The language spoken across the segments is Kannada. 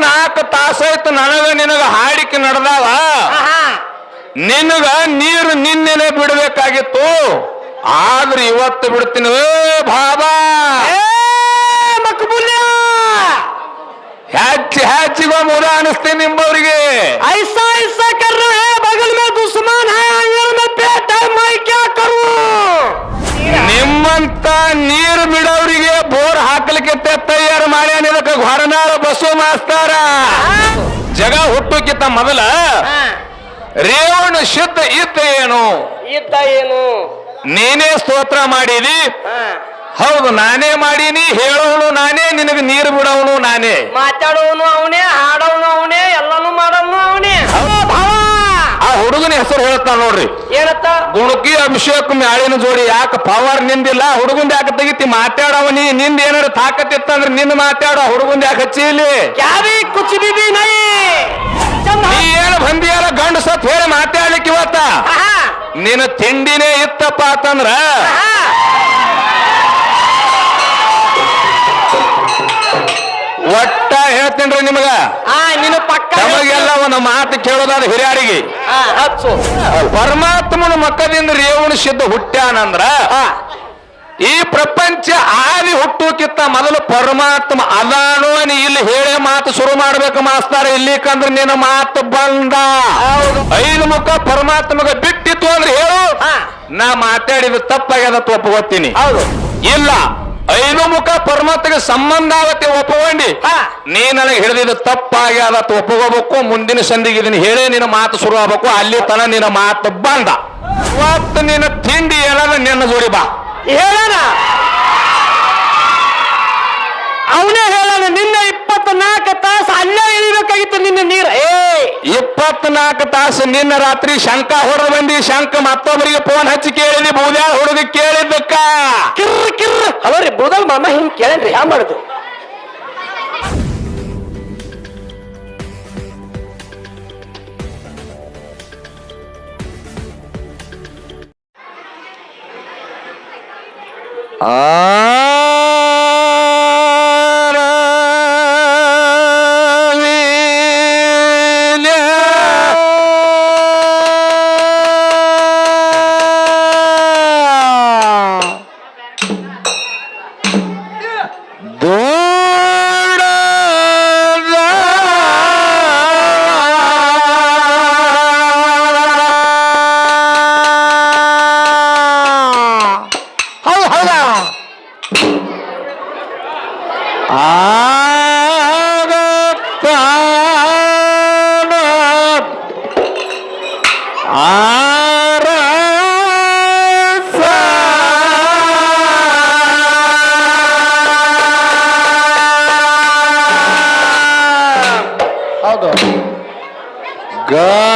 ನಾಲ್ಕು ತಾಸಾಯ್ತು ನನಗ ನಿನಗ ಹಾಡಿಕೆ ನಡೆದಾವ ನಿನಗ ನೀರು ನಿನ್ನೆನೆ ಬಿಡಬೇಕಾಗಿತ್ತು. ಆದ್ರೆ ಇವತ್ತು ಬಿಡ್ತೀನಿ. ಬಾಬಾ. ಹ್ಯಾಚಿ ಹ್ಯಾಚ್ ಮೂಲ ಅನಿಸ್ತೇನೆ ನಿಮ್ಮವ್ರಿಗೆ ಐಸಾ ಐಸಾ ಕರ್ರ ಹೇ ಬಗಲ್ ಮೇ ದುಸ್ಮಾನ್ ಹೈ ಅಂಗಲ್ ಮೇ ಪೇಟ ಮೈ ಕ್ಯಾ ಕರೂ ನಿಮ್ಮಂತ ನೀರು ಬಿಡೋರಿಗೆ ಬೋರ್ ಹಾಕ್ಲಿಕ್ಕೆ ತಯಾರು ಮಾಡ್ಯಾನ ಇದಕ್ಕೆ ಹೊರನಾರ ಬಸವ ಮಾಸ್ತಾರ. ಜಗ ಹುಟ್ಟುಕ್ಕಿಂತ ಮೊದಲ ರೇವಣ ಶುದ್ಧ ಇತ್ತ ಏನು? ಇತ್ತ ಏನು? ನೀನೇ ಸ್ತೋತ್ರ ಮಾಡಿದಿ? ಹೌದು ನಾನೇ ಮಾಡೀನಿ ಹೇಳೋನು ನಾನೇ ನಿನಗೆ ನೀರು ಬಿಡೋನು ನಾನೇ. ಮಾತಾಡೋನು ಅವನೇ ಹಾಡೋನು ಅವನೇ ಎಲ್ಲಾನು ಮಾಡೋನು ಅವನೇ ಭಾವ ಆ ಹುಡುಗನ ಹೆಸರು ಹೇಳುತ್ತಾನ ನೋಡ್ರಿ. ಏನತ್ತ ಗುಣಕಿ ಅಭಿಷೇಕ್ ಮ್ಯಾಳಿನ ಜೋಡಿ ಯಾಕೆ ಪವರ್ ನಿಂದಿಲ್ಲ? ಹುಡುಗುಂದ ಯಾಕೆ ತೆಗಿತಿ? ಮಾತಾಡವ ನೀ. ನಿಂದ ಏನಾರ ತಾಕತ್ತಿತ್ತಂದ್ರೆ ನಿನ್ನ ಮಾತಾಡ. ಹುಡುಗುಂದ ಯಾಕೆ ಹಚ್ಚಿ ಇಲ್ಲಿ ಯಾರಿ ನೈ. ನೀ ಏನು ಬಂದಿಯಲ್ಲ ಗಂಡ ಸತ್ ಹೇಳಿ ಮಾತಾಡ್ಲಿಕ್ಕೆ ಇವತ್ತ? ನಿನ್ನ ತಿಂಡಿನೇ ಇತ್ತಪ್ಪ ಅಂತಂದ್ರ? ಒಟ್ಟ ಹೇಳ್ತೇನ್ರಿ ನಿಮಗ? ಆ ನಿನ್ನ ಪಕ್ಕ ನಮಗೆಲ್ಲ ಒಂದು ಮಾತು ಕೇಳೋದಾದ ಹಿರಿಯರಿಗೆ. ಆ, ಹಚ್ಚು. ಪರಮಾತ್ಮನ ಮಕ್ಕದಿಂದ ರೇವಣ ಸಿದ್ಧ ಹುಟ್ಟ್ಯಾನಂದ್ರ ಈ ಪ್ರಪಂಚ ಆದಿ ಹುಟ್ಟುಕಿತ್ತ ಮೊದಲು ಪರಮಾತ್ಮ ಅದಾನು ನೀ ಇಲ್ಲಿ ಹೇಳೇ ಮಾತು ಶುರು ಮಾಡ್ಬೇಕು ಮಾಸ್ತಾರ ಇಲ್ಲಿಕಂದ್ರೆ ನಿನ್ನ ಮಾತು ಬಂದ. ಹೌದು. ಐದು ಮುಖ ಪರಮಾತ್ಮಗ ಬಿಟ್ಟಿತ್ತು ಅಂದ್ರೆ ಹೇಳು. ನಾ ಮಾತಾಡಿದ ತಪ್ಪಾಗ್ಯದ ಒಪ್ಕೋತೀನಿ ಹೌದು. ಇಲ್ಲ. ಐದು ಮುಖ ಪರಮಾತ್ಮಗೆ ಸಂಬಂಧ ಆಗತ್ತೆ ಒಪ್ಪಗೊಂಡಿ. ನೀ ನನಗೆ ಹಿಡಿದಿದ್ದು ತಪ್ಪಾಗಿ ಅದತ್ತು ಒಪ್ಪಗೋಬೇಕು ಮುಂದಿನ ಸಂದಿಗೆ ಇದನ್ನ ಹೇಳೇ ನಿನ್ನ ಮಾತು ಶುರು ಆಗ್ಬೇಕು ಅಲ್ಲಿ ತನ ನಿನ್ನ ಮಾತು ಬಂದ. ಇವತ್ತು ನಿನ್ನ ತಿಂಡಿ ಏನದ ನಿನ್ನ ಜೋಡಿ ಬಾ. ಹೇಳೋಣ. ಅವನೇ ಹೇಳೋಣ ನಿನ್ನ ಇಪ್ಪತ್ನಾಲ್ಕು ತಾಸು ಅಲ್ಲೇ ಇಳಿಬೇಕಾಗಿತ್ತು ನಿನ್ನ ನೀರ. ಏ! ಇಪ್ಪತ್ನಾಲ್ಕು ತಾಸು ನಿನ್ನ ರಾತ್ರಿ ಶಂಕ ಹೊಡೆದು ಬಂದಿ ಶಂಕ ಮತ್ತೊಬ್ಬರಿಗೆ ಫೋನ್ ಹಚ್ಚಿ ಕೇಳಿದಿ ಬೂದ್ಯಾಳ ಹುಡುಗ ಕೇಳಿದ್ದಕ್ಕ? ಕಿರ್ರ ಕಿರ್ರ ಹಲೋ ರೀ ಬುದಲ್ ಮಾಮ ಹಿಂಗ್ ಕೇಳೇನ್ರಿ ಯಾ ಮಾಡುದು? ಹೌದು Good.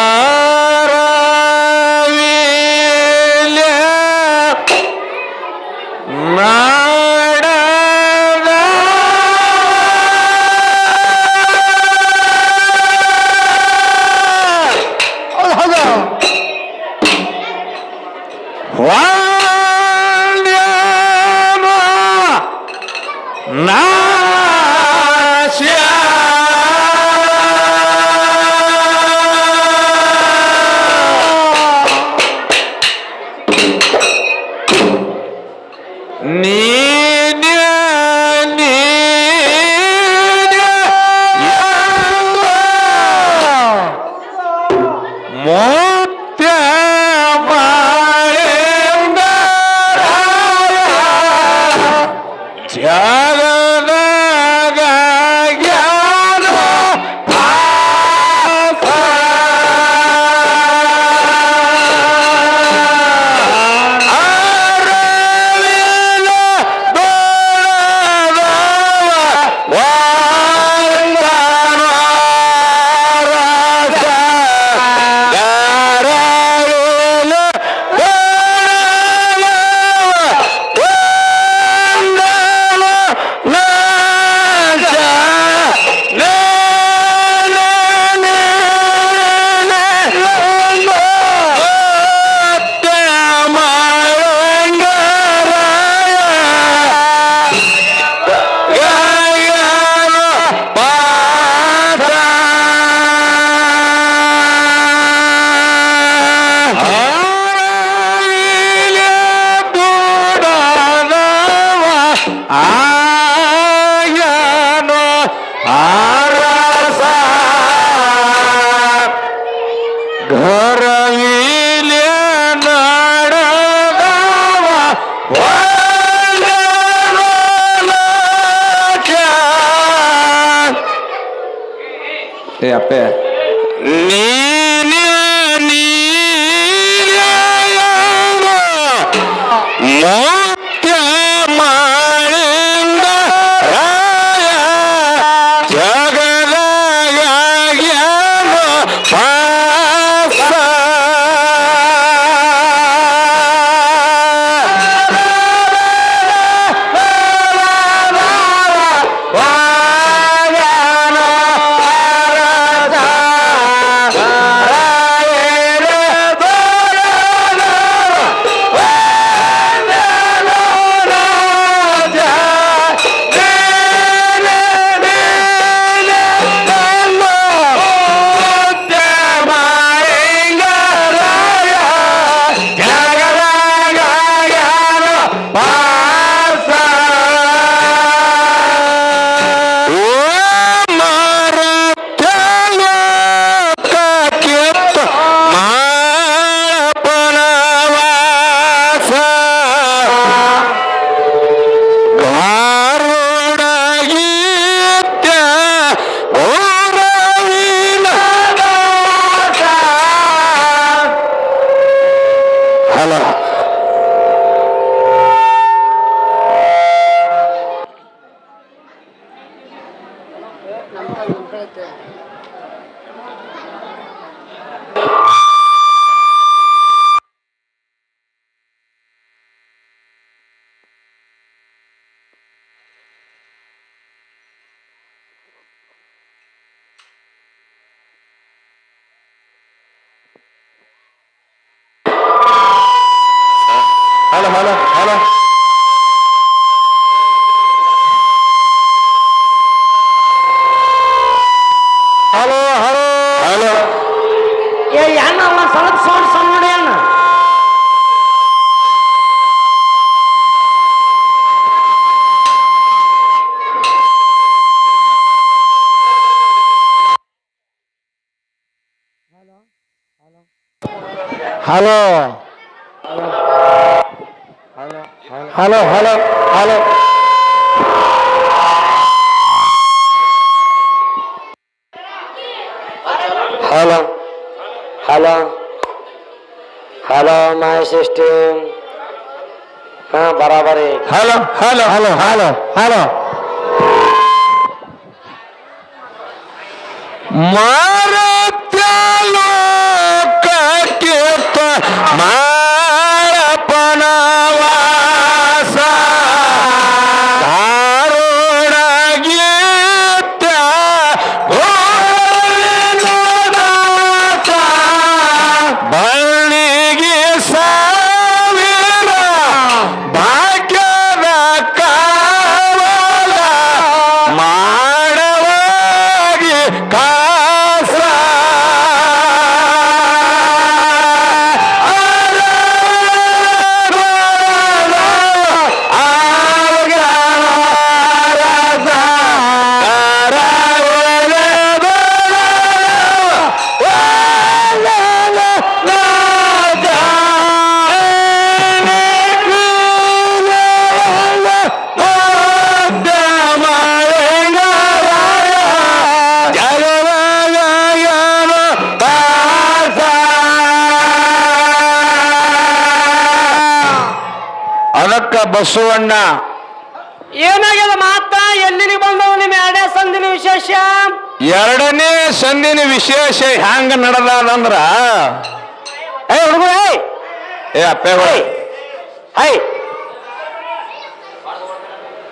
ಏ hello hello hello hello hello hello ಏ ಅಣ್ಣ ಸ್ವಲ್ಪ ಸೌಂಡ್ ಸಣ್ಣ ನೋಡಿ ಅಣ್ಣ hello hello hello hello hello hello hello my system ಹಾ ಬರಾಬರಿ hello hello hello hello hello ಮಾರತ್ಯಲೋಕಕ್ಕಿಂತ Basavanna ಏನಾಗ್ಯದ ಮಾತ? ಎಲ್ಲಿ ಬಂದವ ನಿಮ್ಮ ಎರಡೇ ಸಂದಿನ ವಿಶೇಷ? ಎರಡನೇ ಸಂದಿನ ವಿಶೇಷ ಹ್ಯಾಂಗ ನಡೆದಂದ್ರ ಏ ಹುಡುಗ ಏ ಅಪ್ಪೆಗಳು ಐ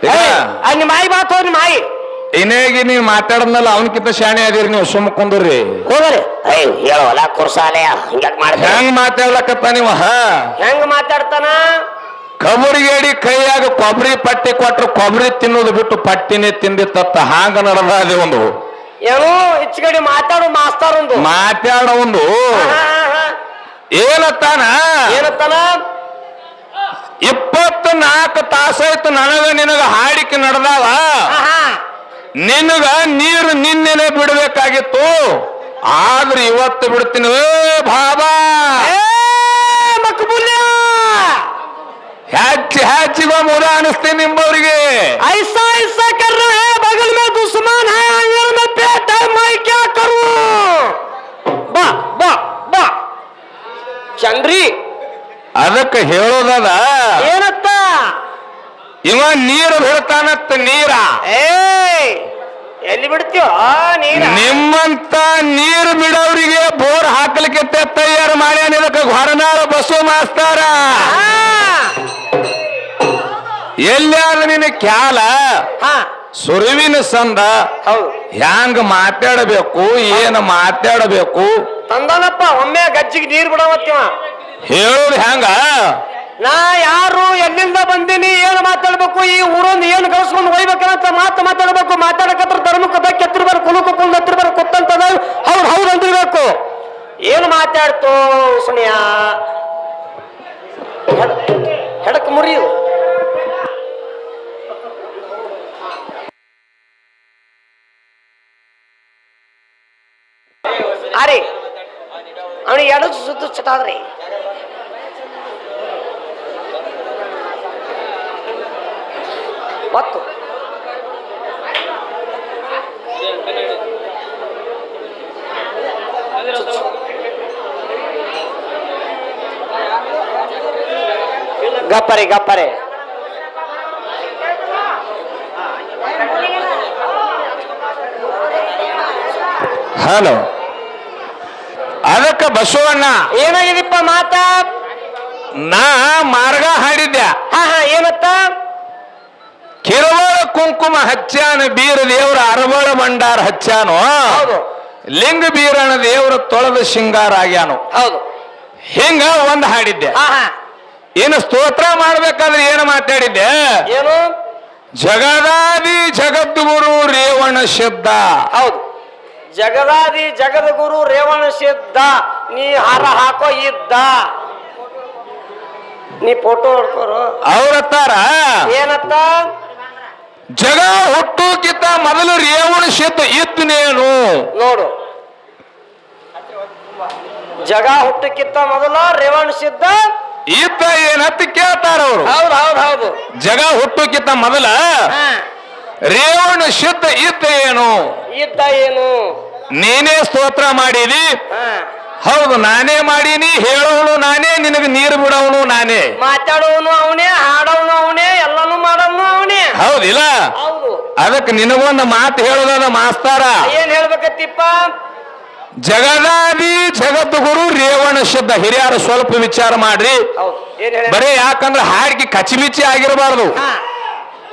ಈಗ ನಿಮ್ಮ ಮಾಯಿ ಮಾತು ನಿಮ್ಮ ಮಾಯಿ ಇನೇಗಿ ನೀವು ಮಾತಾಡದ್ನಲ್ಲ ಅವನಕಿಂತ ಶಾಣೆ ಅದೀರಿ ನೀವು ಸುಮ್ಮ ಕುಂದ್ರಿ. ಹೋಗರಿ ಐ ಹೇಳೋಲ್ಲ ಕುರ್ಸಾಲಯ ಹಿಂಗ್ಯಾಕ್ ಮಾಡ್ತೀರ. ಹೆಂಗ್ ಮಾತಾಡ್ಲಕತ್ತ ನೀವು? ಹಾ. ಹೆಂಗ್ ಮಾತಾಡ್ತಾನ? ಕಬರಿಗೇಡಿ ಕೈಯಾಗ ಕೊಬ್ಬರಿ ಪಟ್ಟಿ ಕೊಟ್ರು ಕೊಬ್ಬರಿ ತಿನ್ನೋದು ಬಿಟ್ಟು ಪಟ್ಟಿನೇ ತಿಂದಿತ್ತ ಹಾಂಗ ನಡೆದ ಅದೇ ಒಂದು. ಏನು ಹೆಚ್ಚುಗಡೆ ಮಾತಾಡು ಮಾಸ್ತಾರ ಒಂದು. ಮಾತಾಡ ಒಂದು. ಏನತ್ತಾನ? ಏನತ್ತಾನ? ಇಪ್ಪತ್ತು ನಾಲ್ಕು ತಾಸಾಯ್ತು ನನಗ ನಿನಗ ಹಾಡಿಕೆ ನಡೆದಾವ. ನಿನಗ ನೀರು ನಿನ್ನೆನೆ ಬಿಡಬೇಕಾಗಿತ್ತು. ಆದ್ರೆ ಇವತ್ತು ಬಿಡ್ತೀನಿ. ಬಾಬಾ! ಹ್ಯಾಚಿ ಹ್ಯಾಚಿಗೋ ಮೂಲ ಅನಿಸ್ತೀನಿ ನಿಮ್ಮವರಿಗೆ ಐಸಾ ಐಸಾ ಕರ್ ರೇ ಬಗಲ್ ಮೇ ದುಶ್ಮನ್ ಹೇ ಆಂಗಲ್ ಮೇ ಪೇಟ ಹೇ ಮೈ ಕ್ಯಾ ಕರು ಬಾ ಬಾ ಬಾ. ಚಂದ್ರಿ. ಅದಕ್ಕೆ ಹೇಳೋದದ ಏನತ್ತ? ಇವ ನೀರು ಹೇಳ್ತಾನತ್ತ ನೀರ. ಏ ಎಲ್ಲಿ ಬಿಡ್ತೀವ ನೀನು. ನಿಮ್ಮಂತ ನೀರು ಬಿಡೋರಿಗೆ ಬೋರ್ ಹಾಕಲಿಕ್ಕೆ ತಯಾರು ಮಾಡ್ಯಾನ ಇದಕ್ಕೆ ಹೊರನಾರ ಬಸವ ಮಾಸ್ತಾರ. ಎಲ್ಲಾರ ನಿನ್ನ ಕ್ಯಾಲ ಹಾ. ಸುರುವಿನ ಸಂದ. ಹೌದು. ಹ್ಯಾಂಗ ಮಾತಾಡಬೇಕು? ಏನು ಮಾತಾಡಬೇಕು? ತಂದನಪ್ಪ ಒಮ್ಮೆ ಗಜ್ಜಿಗೆ ನೀರು ಬಿಡವತ್ತಿವ. ಹೇಳೋದು ಹ್ಯಾಂಗ? ನಾ ಯಾರು ಎಲ್ಲಿಂದ ಬಂದೀನಿ, ಏನು ಮಾತಾಡ್ಬೇಕು, ಈ ಊರೊಂದು ಏನು ಕಳ್ಸ್ಕೊಂಡು ಹೋಗ್ಬೇಕಂತ ಮಾತು ಮಾತಾಡ್ಬೇಕು. ಮಾತಾಡಕತ್ರ ಧರ್ಮಕ್ಕೆ ಬಗ್ಗೆ ಎತ್ತಿರ್ಬಾರ ಕುಲುಕು ಕುಲ್ ಎತ್ತಿರ್ಬಾರ ಕುತ್ತಂತದ ಹೌದು ಹೌದು ಅಂದಿರ್ಬೇಕು. ಏನು ಮಾತಾಡ್ತು ಸುನಿಯ? ಹೆಡಕ್ ಮುರಿಯು ಅರೆ, ಅವನಿಗೆ ಎರಡು ಸುದ್ದು ಚಟಾದ್ರಿ ಮತ್ತು ಗಪ್ಪರೆ ಗಪ್ಪರೆ. ಹಲೋ. ಅದಕ್ಕೆ ಬಸವಣ್ಣ. ಏನಾಗಿದೆಪ್ಪ ಮಾತಾ? ನಾ ಮಾರ್ಗ ಹಾಡಿದ್ದೆ ಹಾ ಹಾ ಏನತ್ತ? ಕಿರುವಳ ಕುಂಕುಮ ಹಚ್ಚಾನ ಬೀರ ದೇವರ ಅರವಳ ಮಂಡಾರ ಹಚ್ಚಾನು ಹೌದು. ಲಿಂಗ ಬೀರಣ ದೇವರ ತೊಳೆದ ಶೃಂಗಾರ ಆಗ್ಯಾನು? ಹೌದು. ಹಿಂಗ ಒಂದ್ ಹಾಡಿದ್ದೆ. ಏನು ಸ್ತೋತ್ರ ಮಾಡ್ಬೇಕಾದ್ರೆ ಏನು ಮಾತಾಡಿದ್ದೆ? ಏನು? ಜಗದಾದಿ ಜಗದ್ಗುರು ರೇವಣ ಶಬ್ದ. ಹೌದು. ಜಗದಾದಿ ಜಗದ್ಗುರು ರೇವಣ ಶಬ್ದ ನೀ ಹಾರ ಹಾಕೋ ಇದ್ದ. ನೀ ಫೋಟೋ ಹೊಡ್ಕೋರು. ಅವ್ರತ್ತಾರ? ಏನತ್ತ? ಜಗ ಹುಟ್ಟುಕಿಂತ ಮೊದಲು ರೇವಣ ಸಿದ್ಧ ಇದ್ದನೇನು ನೋಡು. ಜಗ ಹುಟ್ಟಕ್ಕಿಂತ ಮೊದಲ ರೇವಣ ಸಿದ್ಧ ಇದ್ದ ಏನಂತ ಕೇಳ್ತಾರ ಅವರು. ಹೌದು ಹೌದು ಹೌದು. ಜಗ ಹುಟ್ಟಕ್ಕಿಂತ ಮೊದಲ ರೇವಣ ಸಿದ್ಧ ಇದ್ದ ಏನು? ಇತ್ತ ಏನು? ನೀನೇ ಸ್ತೋತ್ರ ಮಾಡಿದಿ. ಹೌದು ನಾನೇ ಮಾಡೀನಿ ಹೇಳೋನು ನಾನೇ ನಿನಗೆ ನೀರು ಬಿಡೋನು ನಾನೇ. ಮಾತಾಡೋನು ಅವನೇ ಹಾಡೋನು ಅವನೇ ಎಲ್ಲಾನು ಮಾಡೋನು ಅವನೇ. ಹೌದಿಲ್ಲ? ಹೌದು. ಅದಕ್ಕೆ ನಿನಗೊಂದು ಮಾತು ಹೇಳೋದ ಮಾಸ್ತಾರ. ಏನ್ ಹೇಳ್ಬೇಕತ್ತಿಪ್ಪ? ಜಗದಾದಿ ಜಗದ್ಗುರು ರೇವಣ ಶಬ್ದ. ಹಿರಿಯರು ಸ್ವಲ್ಪ ವಿಚಾರ ಮಾಡ್ರಿ. ಬರೇ ಯಾಕಂದ್ರೆ ಹಾಡಿಗೆ ಕಚಿಮಿಚಿ ಆಗಿರಬಾರ್ದು.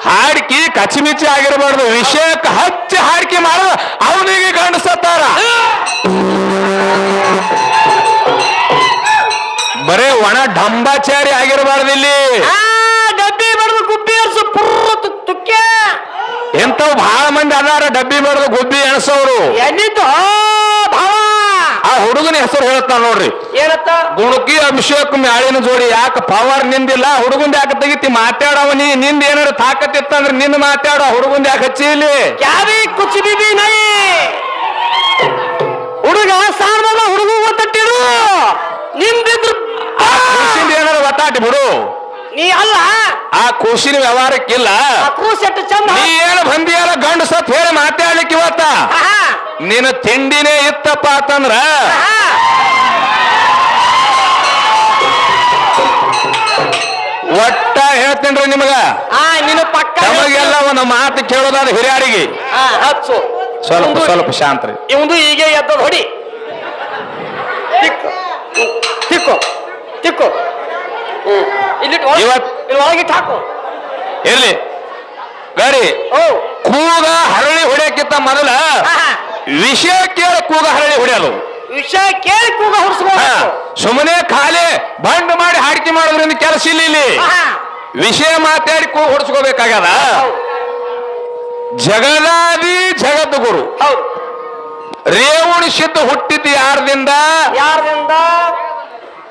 ಹಾಡಿಕೆ ಕಚ್ಚಿಮಿಚ್ಚಿ ಆಗಿರಬಾರ್ದು. ವಿಷಯಕ್ಕೆ ಹಚ್ಚಿ ಹಾಡ್ಕಿ ಮಾಡ ಅವನಿಗೆ ಗಂಡಸತ್ತಾರ ಬರೇ ಒಣ ಡಂಬಾಚಾರಿ ಆಗಿರಬಾರ್ದು ಇಲ್ಲಿ. ಆ, ಡಬ್ಬಿ ಮಾಡುದು ಗುಬ್ಬಿ ಅರ್ಸು ಪುರ್ರ ತು- ತುಕ್ಕೆ ಎಂತವ್ ಬಹಳ ಮಂದಿ ಅದಾರ ಡಬ್ಬಿ ಮಾಡುದು ಗುಬ್ಬಿ ಎಣಸೋರು. ಆ ಹುಡುಗನ ಹೆಸರು ಹೇಳ್ತಾನ ನೋಡ್ರಿ. ಏನತ್ತ? ಗುಣಕಿ ಅಭಿಷೇಕ್ ಮ್ಯಾಳಿನ ಜೋಡಿ ಯಾಕೆ ಪವರ್ ನಿಂದಿಲ್ಲ? ಹುಡುಗಂದ ಯಾಕೆ ತೆಗಿತಿ? ಮಾತಾಡವ ನೀ. ನಿಂದ ಏನಾರ ತಾಕತ್ತಿತ್ತಂದ್ರೆ ನಿಂದ ಮಾತಾಡ. ಹುಡುಗಂದ ಯಾಕೆ ಹಚ್ಚಿ ಇಲ್ಲಿ? ಕುಚ್ ಬಿಬಿ ನೈ? ಹುಡುಗ ಸಾರ್ವಲ್ಲ ಹುಡುಗ ಒತ್ತಟ್ಟಿರು ನಿಂದಿದ್ರು. ಏನಾರ ಒತ್ತಾಟಿ ಬಿಡು. ನೀ ಅಲ್ಲ? ಆ ಕೂಸಿನ ವ್ಯವಹಾರಕ್ಕಿಲ್ಲ. ಕೂಸೆಟ್ಟು ಚಂದ. ನೀ ಏನು ಬಂದಿಯಲ್ಲ ಗಂಡು ಸತ್ ಹೇಳಿ ಮಾತಾಡ್ಲಿಕ್ಕೆ ಇವತ್ತ? ನಿನ್ನ ತಿಂಡಿನೇ ಇತ್ತಪ್ಪ ಅಂತಂದ್ರ. ಒಟ್ಟ ಹೇಳ್ತೇನ್ರಿ ನಿಮಗ. ನಿನ್ನ ಪಕ್ಕ ನಮಗೆಲ್ಲ ಒಂದು ಮಾತು ಕೇಳೋದಾದ ಹಿರಿಯರಿಗೆ. ಸ್ವಲ್ಪ ಸ್ವಲ್ಪ ಶಾಂತ್ರಿ ಇವಂದು ಹೀಗೆ ಎದ್ದದ ಹೊಡಿ. ತಿಕ್ಕು. ತಿಕ್ಕು. ಇಲ್ಲಿ ಹಾಕು. ಇರ್ಲಿ. ಗಡಿ? ಓ. ಕೂಗ ಹರಳಿ ಹೊಡೆಯಕ್ಕಿಂತ ಮೊದಲ. ವಿಷಯ ಕೇಳಿ ಕೂಗ ಹರಳಿ ಹೊಡೆಯಲು. ವಿಷಯ ಕೇಳಿ ಕೂಗ ಹಾ, ಸುಮ್ಮನೆ ಖಾಲಿ ಬಂಡ್ ಮಾಡಿ ಹಾಡಿಕೆ ಮಾಡೋದ್ರಿಂದ ಕೆಲಸ ಇಲ್ಲ ಇಲ್ಲಿ. ವಿಷಯ ಮಾತಾಡಿ ಕೂಗ ಹೊಡ್ಸ್ಕೋಬೇಕಾಗ್ಯದ ಜಗದಾದಿ ಜಗದ್ಗುರು. ಗುರು ರೇವಣ ಸಿದ್ಧ ಹುಟ್ಟಿದ್ದು ಯಾರದಿಂದ? ಯಾರದಿಂದ?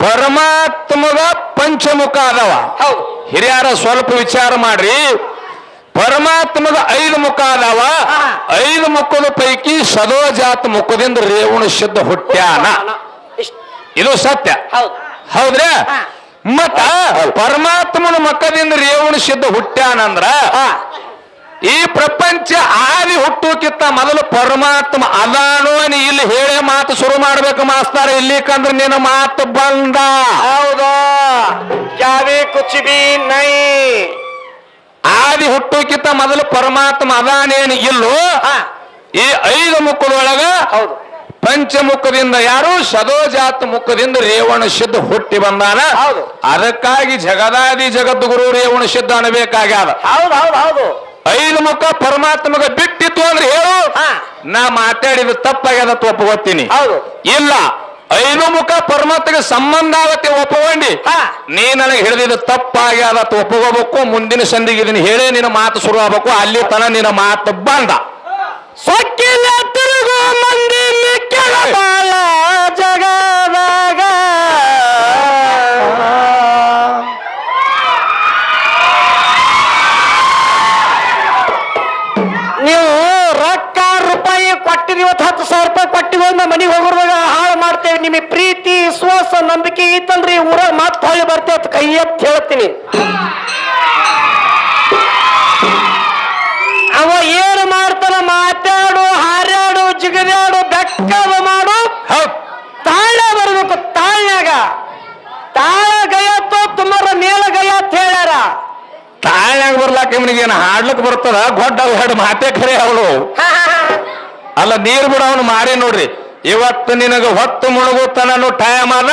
ಪರಮಾತ್ಮಗ ಪಂಚಮುಖ ಅದಾವ ಹಿರಿಯರ ಸ್ವಲ್ಪ ವಿಚಾರ ಮಾಡ್ರಿ. ಪರಮಾತ್ಮಗ ಐದು ಮುಖ ಅದಾವ. ಐದು ಮುಖದ ಪೈಕಿ ಸದೋಜಾತ ಮುಖದಿಂದ ರೇವಣ ಸಿದ್ಧ ಹುಟ್ಟ್ಯಾನ. ಇದು ಸತ್ಯ. ಹೌದು. ಹೌದ್ರಾ. ಮತ್ತ ಪರಮಾತ್ಮನ ಮಕ್ಕದಿಂದ ರೇವಣ ಸಿದ್ಧ ಹುಟ್ಟ್ಯಾನಂದ್ರ ಈ ಪ್ರಪಂಚ ಆದಿ ಹುಟ್ಟೋಕಿತ್ತ ಮೊದಲು ಪರಮಾತ್ಮ ಅದಾನು ನೀ ಇಲ್ಲಿ ಹೇಳಿ ಮಾತು ಶುರು ಮಾಡ್ಬೇಕು ಮಾಸ್ತಾರ. ಇಲ್ಲಿಕಂದ್ರೆ ನಿನ್ನ ಮಾತು ಬಂದ. ಹೌದಾ? ಜಾವಿ ಕುಚ್ಬಿ ನೈ. ಆದಿ ಹುಟ್ಟುಕಿತ್ತ ಮೊದಲು ಪರಮಾತ್ಮ ಅದಾನೇನು ಇಲ್ಲೋ ಈ ಐದು ಮುಖದೊಳಗ ಹೌದು. ಪಂಚಮುಖದಿಂದ ಯಾರು? ಸದೋಜಾತ ಮುಖದಿಂದ ರೇವಣ ಸಿದ್ಧ ಹುಟ್ಟಿ ಬಂದಾನ. ಹೌದು. ಅದಕ್ಕಾಗಿ ಜಗದಾದಿ ಜಗದ್ಗುರು ರೇವಣ ಸಿದ್ಧ ಅನ್ಬೇಕಾಗ್ಯಾದ ಹೌದು ಹೌದು ಹೌದು. ಐದು ಮುಖ ಪರಮಾತ್ಮಗ ಬಿಟ್ಟಿತ್ತು ಅಂದ್ರೆ ಹೇಳು. ನಾ ಮಾತಾಡಿದ ತಪ್ಪಾಗ್ಯದ ಒಪ್ಪಗೊತ್ತೀನಿ ಹೌದು. ಇಲ್ಲ. ಐದು ಮುಖ ಪರಮಾತ್ಮಗೆ ಸಂಬಂಧ ಆಗತ್ತೆ ಒಪ್ಪಗೊಂಡಿ. ನೀ ನನಗೆ ಹಿಡಿದಿದ್ದು ತಪ್ಪಾಗ್ಯದ ಒಪ್ಪಗೋಬೇಕು ಮುಂದಿನ ಸಂದಿಗೆ ಇದನ್ನ ಹೇಳೇ ನಿನ್ನ ಮಾತು ಶುರು ಆಗ್ಬೇಕು ಅಲ್ಲಿ ತನ ನಿನ್ನ ಮಾತು ಬಂದ. ಸೊಕ್ಕಿಲ್ಲ ತಿರುಗು ಮಂದಿ ಬಾಳ ಜಗದಾಗ. ನೀವು ರೊಕ್ಕ ರೂಪಾಯಿ ಕೊಟ್ಟಿರಿ ಇವತ್ತು ಹತ್ತು ಸಾವಿರ ರೂಪಾಯಿ ಕೊಟ್ಟಿವಿ ಮನೆಗೆ ಹೋಗೋದಾಗ ಹಾಳು ಮಾಡ್ತೇವೆ ನಿಮಗೆ ಪ್ರೀತಿ ವಿಶ್ವಾಸ ನಂಬಿಕೆ ಇತ್ತಲ್ರಿ? ಊರ ಮತ್ತೆ ಬರ್ತೇವೆ ಅಂತ ಕೈ ಎತ್ತ ಹೇಳ್ತೀನಿ. ಅವ ಏನು ಮಾಡ್ತಾನ? ಮಾತಾಡು ಹಾರಾಡು ಜಿಗದಾಡು ಬೆಕ್ಕದ ಮಾಡು. ತಾಳ ಬರ್ಬೇಕು ತಾಳ್ನಾಗ ತಾಳ ಗಯತ್ತೋ ತುಮರ ಮೇಲ ಗಯತ್ ಹೇಳ್ಯಾರ. ತಾಳ್ನಾಗ ಬರ್ಲಾಕ ಇವನಿಗೇನು ಹಾಡ್ಲಕ್ ಬರ್ತದ? ಗೊಡ್ಡ ಎರಡು ಮಾತೇ ಖರೆ ಅವಳು. ಅಲ್ಲ ನೀರ್ ಬಿಡ ಅವನು ಮಾಡಿ ನೋಡ್ರಿ. ಇವತ್ತು ನಿನಗೆ ಹೊತ್ತು ಮುಳುಗುತ್ತಾನ ಟೈಮ್ ಅದ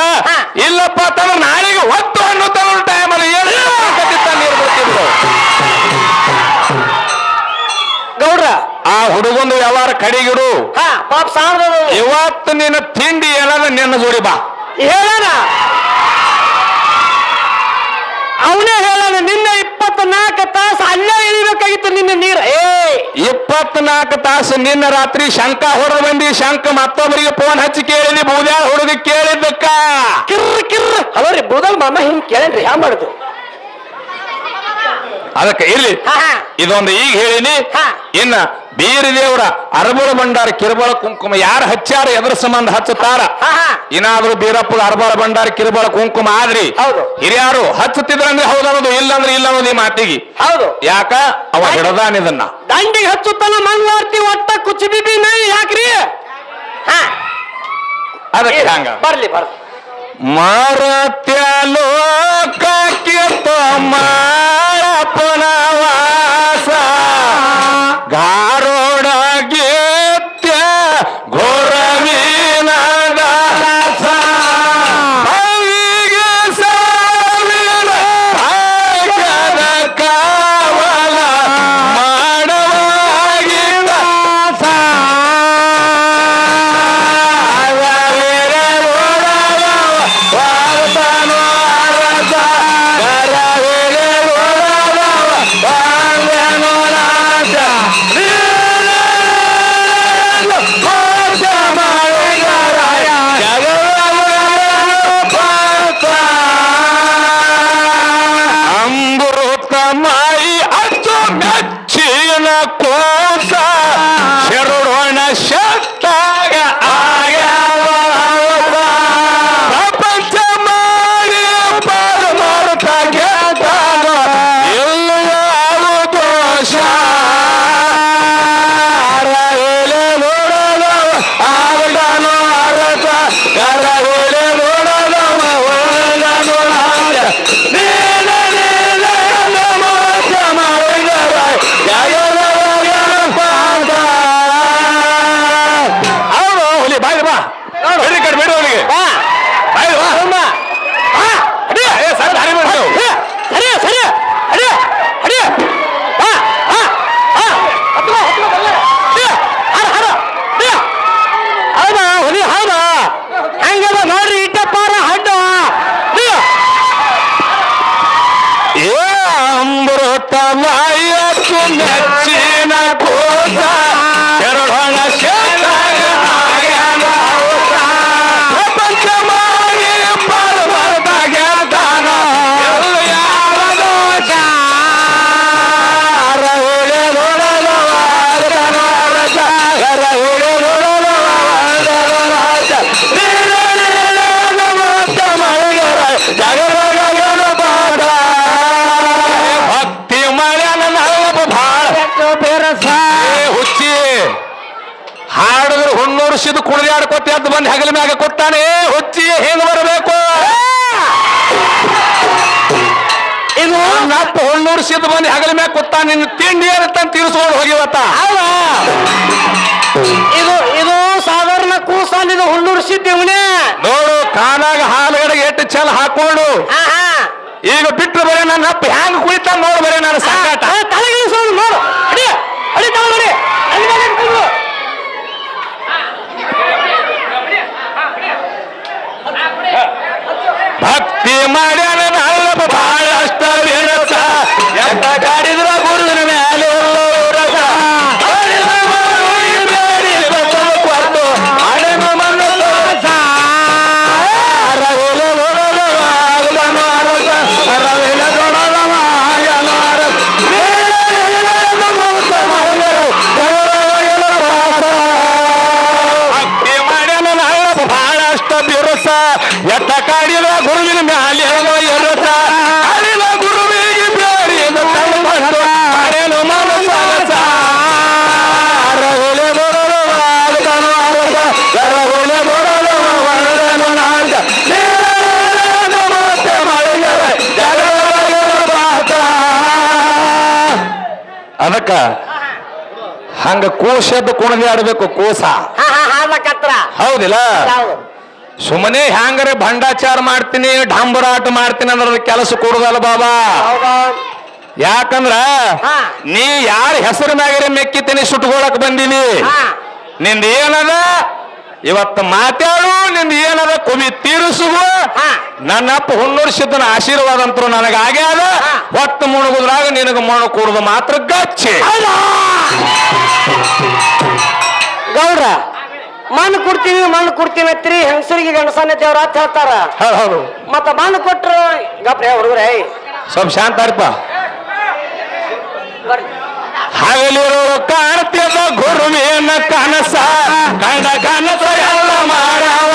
ಇಲ್ಲಪ್ಪ ತನ್ನ ನಾಳೆಗೆ ಹೊತ್ತು ಅನ್ನುತ್ತಾನು ಟೈಮ್ ಏನು ನೀರು ಗೌಡ್ರ. ಆ ಹುಡುಗೊಂದು ವ್ಯವಹಾರ ಕಡಿಗಿಡು. ಹಾ ಪಾಪ ಇವತ್ತು ನಿನ್ನ ತಿಂಡಿ ಏನದ ನಿನ್ನ ಜೋಡಿ ಬಾ. ಹೇಳ ಅವನೇ ಹೇಳ ನಿನ್ನ ಇಪ್ಪತ್ನಾಲ್ಕು ತಾಸು ಅಲ್ಲೇ ಇಳಿಬೇಕಾಗಿತ್ತು ನಿನ್ನ ನೀರು ಏ ಇಪ್ಪತ್ನಾಲ್ಕು ತಾಸು ನಿನ್ನ ರಾತ್ರಿ ಶಂಕ ಹೊಡೆದು ಬಂದಿ, ಶಂಕ ಮತ್ತೊಬ್ಬರಿಗೆ ಫೋನ್ ಹಚ್ಚಿ ಕೇಳಿದಿ, ಬೂದ್ಯಾಳ ಹುಡುಗ ಕೇಳಿದ್ದಕ್ಕ? ಕಿರ್ರ ಕಿರ್ರ. ಅಲ್ಲ ರೀ, ಬೂದಲ್ ಮಾಮ ಹಿಂಗ್ ಕೇಳೇನ್ರಿ ಹ್ಯಾ ಮಾಡುದು? ಅದಕ್ಕೆ ಇರ್ಲಿ. ಇದೊಂದು ಈಗ ಹೇಳಿನಿ. ಇನ್ನ ಬೇರೆ ದೇವರ ಅರಬಳ ಭಂಡಾರ ಕಿರುಬಳ ಕುಂಕುಮ ಯಾರು ಹಚ್ಚಾರ ಎದ್ರ ಸಂಬಂಧ ಹಚ್ಚುತ್ತಾರ? ಏನಾದ್ರೂ ಬೀರಪ್ಪ ಇನ್ನಾದ್ರೂ ಬೀರಪ್ಪಗ ಅರಬಳ ಭಂಡಾರ ಕಿರುಬಳ ಕುಂಕುಮ ಆದ್ರಿ. ಹೌದು. ಹಿರಿಯಾರು ಹಚ್ಚುತ್ತಿದ್ರಂದ್ರೆ ಹೌದನ್ನೋದು ಇಲ್ಲ ಅಂದ್ರೆ ಇಲ್ಲ ಅನ್ನೋದು ಈ ಮಾತಿಗೆ. ಹೌದು. ಯಾಕ? ಅವ ಹಿಡದಾನ ಇದನ್ನ. ದಂಡಿಗೆ ಹಚ್ಚುತ್ತಾನ ಮಂಗಳಾರತಿ ಒಟ್ಟ ಕುಚ್ಚಿ ಬಿಬಿ ಯಾಕ್ರಿ? ಅದಕ್ಕೆ ಹಂಗ. ಬರ್ಲಿ ಬರ್ಲಿ. ಮರತ್ಯ ಲೋಕಕ್ಕೆ ಮಾರಪ್ಪನ ವಾಸ ಮಾಯಕ್ಕೆ ನೆಚ್ಚಿನ ಕೋಸ ಕುಣಿದಾಡ್ಕೊತ ಎದ್ದು ಬಂದು ಹೆಗಲ ಮ್ಯಾಗ ಕೊಟ್ಟಾನೆ ಹುಚ್ಚಿ ಹೆಂಗ್ ಬರಬೇಕು? ಇದು ನಪ್ಪ ಸಿದ್ದು ಬಂದು ಹೆಗಲ ಮ್ಯಾಗ ಕೊಟ್ಟಾನ ನಿನ್ನ ತಿಂಡಿ ಏನಂತ ತೀರಿಸ್ಕೊಂಡು ಹೋಗಿವತ್ತ? ಇದು ಇದು ಸಾಧಾರಣ ಕೂಸಾನಿದ ಇದು ನೋಡು ಕಾಲಾಗ ಹಾಲುಗಡೆ ಎಟ್ಟು ಚಲ ಹಾಕೊಂಡು ಈಗ ಬಿಟ್ಟು ಬರೇ ನನ್ನ ಅಪ್ಪ ಹ್ಯಾಂಗ ಕುಳಿತ ನೋಡು ಬರೇ ನಾನು ಸಂಗಾಟ ಹಂಗ ಕೂಸದ್ದು ಕುಣದಿ ಆಡ್ಬೇಕು ಕೂಸ. ಹಾ ಹಾ ಹಾಡ್ಲಕತ್ರ ಹೌದಿಲ್ಲ? ಹೌದು. ಸುಮ್ಮನೆ ಹ್ಯಾಂಗರೆ ಭಂಡಾಚಾರ ಮಾಡ್ತೀನಿ ಡಾಂಬರಾಟ ಮಾಡ್ತೀನಿ ಅಂದ್ರೆ ಅದು ಕೆಲಸ ಕೊಡುದಲ್ಲ ಬಾಬಾ. ಯಾಕಂದ್ರೆ ಯಾಕಂದ್ರ ಹಾ. ನೀ ಯಾರ ಹೆಸರು ಮ್ಯಾಗರೆ ಮೆಕ್ಕಿತೀನಿ ಸುಟ್ಕೊಳಕ್ ಬಂದೀನಿ ಹಾ. ನಿಂದ ಏನದ ಇವತ್ತು ಮಾತಾಡು ನಿಂದ ಏನದ ಕುಮಿ ತೀರಿಸುವ. ನನ್ನಪ್ಪ ಹುಣ್ಣೂರು ಸಿದ್ದನ ಆಶೀರ್ವಾದ ಅಂತ ನನಗೆ ಆಗ್ಯಾದ. ಹೊತ್ತು ಮುಣಗುದ್ರಾಗ ನಿನಗೆ ಮಣ್ಣು ಕೂಡುದು ಮಾತ್ರ ಗಚ್ಚಿ ಗೌರ ಗೌಡ್ರ ಮಣ್ಣು ಕೊಡ್ತೀವಿ ಮಣ್ಣು ಕೊಡ್ತೀನಿ ಅಂತೀರಿ? ಹೆಂಗಸರಿಗೆ ಗಂಡಸನ್ನ ದೇವ್ರ ಅಂತ ಹೇಳ್ತಾರ. ಹೌದು ಮತ್ತ ಮಣ್ಣು ಕೊಟ್ರ ಗಪ್ರೆ ಹುಡುಗ್ರೆ ಸ್ವಲ್ಪ ಶಾಂತ ಬರ್ರಿ. ಹಗಲಿರೋ ಕಾಣ್ತಿದ ಗುರುವಿನ ಕನಸ. ಕಂಡ ಕನಸ ಎಲ್ಲ ಮಾಡವ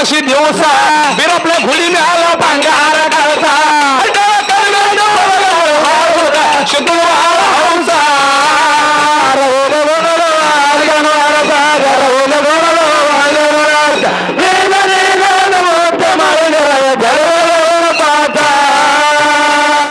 那些牛仔